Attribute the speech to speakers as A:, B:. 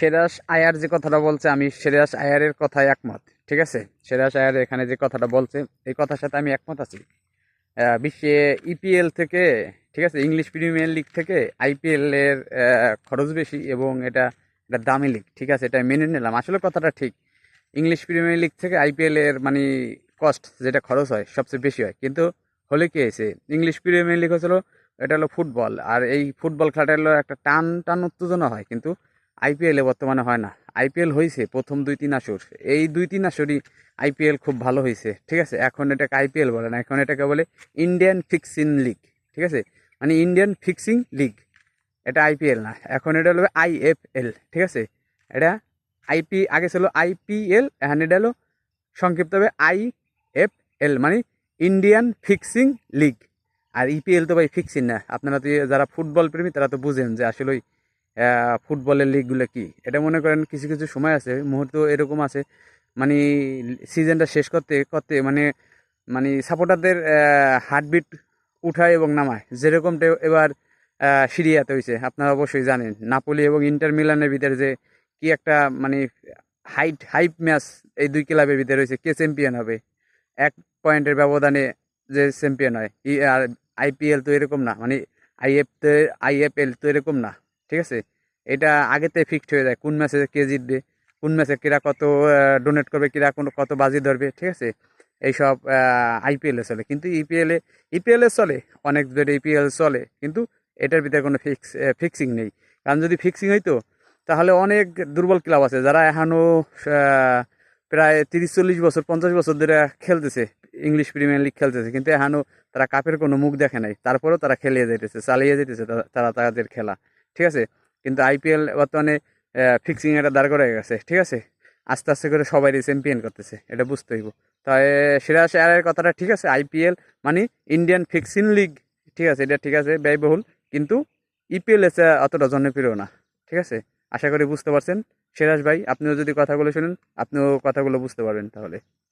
A: Serous আয়ার যে কথাটা বলছে, আমি সেরাস আয়ারের কথায় একমত, ঠিক আছে? সেরাস আয়ার এখানে যে কথাটা বলছে, এই কথার সাথে আমি একমত আছি। বিশ্বে ইপিএল থেকে, ঠিক আছে ইংলিশ প্রিমিয়ার লিগ থেকে আইপিএলের খরচ বেশি এবং এটা এটা দামি লিগ ঠিক আছে? এটা মেনে নিলাম। আসলে কথাটা ঠিক। ইংলিশ প্রিমিয়ার লিগ থেকে আইপিএলের মানে কস্ট যেটা খরচ হয়, সবচেয়ে বেশি হয়। কিন্তু হলে কি হয়েছে? ইংলিশ প্রিমিয়ার লিগ হচ্ছিল এটা হলো ফুটবল, আর এই ফুটবল খেলাটা হলো একটা টান টান উত্তেজনা হয়। কিন্তু আইপিএলে বর্তমানে হয় না। আইপিএল হয়েছে প্রথম দুই তিন আসর। এই দুই তিন আসরই আইপিএল খুব ভালো হয়েছে ঠিক আছে? এখন এটাকে আইপিএল বলে না, এখন এটাকে বলে ইন্ডিয়ান ফিক্সিং লিগ ঠিক আছে? মানে ইন্ডিয়ান ফিক্সিং লিগ এটা আইপিএল না। এখন এটা হলো আইএফএল ঠিক আছে? এটা আইপি আগে ছিল আইপিএল এখন এটা হলো সংক্ষিপ্ত হবে আইএফএল মানে ইন্ডিয়ান ফিক্সিং লিগ আর ইপিএল তো ভাই ফিক্সিং না। আপনারা তো যারা ফুটবল প্রেমী, তারা তো বুঝেন যে আসলে ওই ফুটবলের লিগগুলো কি? এটা মনে করেন কিছু কিছু সময় আছে, মুহূর্ত এরকম আছে মানে সিজনটা শেষ করতে করতে মানে মানে সাপোর্টারদের হার্টবিট উঠায় এবং নামায়। যেরকমটা এবার সিরিয়াতে হয়েছে আপনারা অবশ্যই জানেন। নাপোলি এবং ইন্টার মিলানের ভিতরে যে কি একটা মানে হাইট হাইপ ম্যাচ এই দুই ক্লাবের ভিতরে রয়েছে কে চ্যাম্পিয়ন হবে? এক পয়েন্টের ব্যবধানে যে চ্যাম্পিয়ন হয় আর আইপিএল তো এরকম না মানে আইএফ তো আইএফএল তো এরকম না। ঠিক আছে? এটা আগেতে ফিক্সড হয়ে যায়। কোন ম্যাচে কে জিতবে? কোন ম্যাচে কিরা কত ডোনেট করবে? কিরা কোন, কত বাজি ধরবে? ঠিক আছে? এইসব আইপিএলে চলে। কিন্তু ইপিএলে ইপিএলে চলে। অনেক ধরে ইপিএল চলে। কিন্তু এটার ভিতরে কোনো ফিক্স ফিক্সিং নেই। কারণ যদি ফিক্সিং হইতো, তাহলে অনেক দুর্বল ক্লাব আছে। যারা এখনও প্রায় তিরিশ, চল্লিশ বছর, পঞ্চাশ বছর ধরে খেলতেছে। ইংলিশ প্রিমিয়ার লিগ খেলতেছে। কিন্তু এখনও তারা কাপের কোনো মুখ দেখে নাই। তারপরেও তারা খেলিয়ে যেতেছে চালিয়ে যেতেছে তারা তাদের খেলা। ঠিক আছে? কিন্তু আইপিএল বর্তমানে ফিক্সিং এটা দাঁড় করে গেছে, ঠিক আছে? আস্তে আস্তে করে সবাই চ্যাম্পিয়ন করতেছে, এটা বুঝতে হইব। তাই সিরাজ আয়ারের কথাটা, ঠিক আছে? আইপিএল মানে ইন্ডিয়ান ফিক্সিং লিগ ঠিক আছে? এটা ঠিক আছে, ব্যয়বহুল, কিন্তু ইপিএল এসে অতটা জনপ্রিয় না, ঠিক আছে? আশা করি বুঝতে পারছেন। সিরাজ ভাই, আপনিও যদি কথাগুলো শুনেন, আপনিও কথাগুলো বুঝতে পারবেন তাহলে।